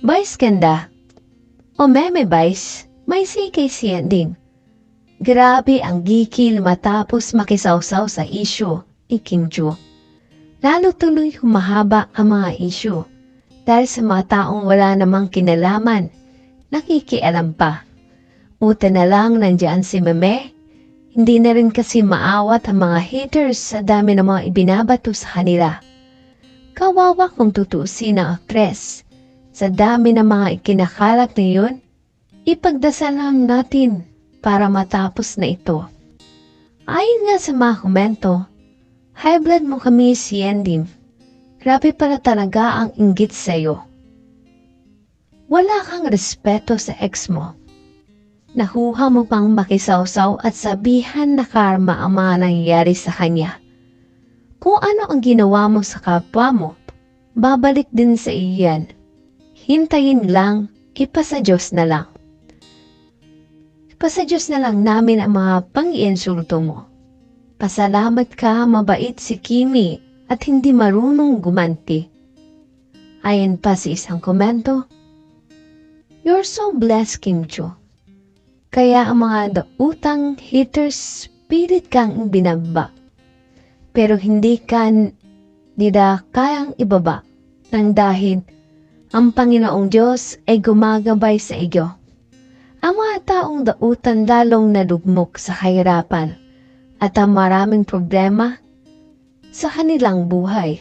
Vice ganda. O meme vice, may sikay siya din. Grabe ang gikil matapos makisawsaw sa isyo ni Kim Joo. Lalo tuloy humahaba ang mga isyo dahil sa mga taong wala namang kinalaman, nakikialam pa. Uta na lang nandyan si Meme, hindi na rin kasi maawat ang mga haters sa dami ng mga ibinabato sa kanila. Kawawa kung tutusin ang aktres. Sa dami ng mga ikinakalat na yun, ipagdasal lang natin para matapos na ito. Ayon nga sa mga komento, high blood mo kami si Endim. Grabe pala talaga ang inggit sa'yo. Wala kang respeto sa ex mo. Nakuha mo pang makisawsaw at sabihan na karma ang mga nangyayari sa kanya. Kung ano ang ginawa mo sa kapwa mo, babalik din sa iyan. Hintayin lang, ipasa Diyos na lang. Ipasa Diyos na lang namin ang mga pang-iinsulto mo. Pasalamat ka, mabait si Kimi at hindi marunong gumanti. Ayon pa sa isang komento, You're so blessed, Kim Cho. Kaya ang mga dautang haters pilit kang binagba. Pero hindi ka nila kayang ibaba nang dahil ang Panginoong Diyos ay gumagabay sa iyo. Ang mga taong dautan lalong nalugmok sa kahirapan at ang maraming problema sa kanilang buhay.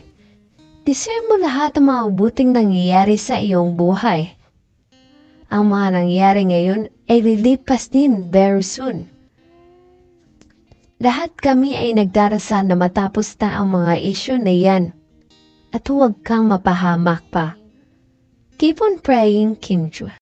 Deserve mo lahat ng mga buting nangyayari sa iyong buhay. Ang mga nangyayari ngayon ay lilipas din very soon. Lahat kami ay nagdarasal na matapos na ang mga isyu na yan. At huwag kang mapahamak pa. Keep on praying, Kim Joo.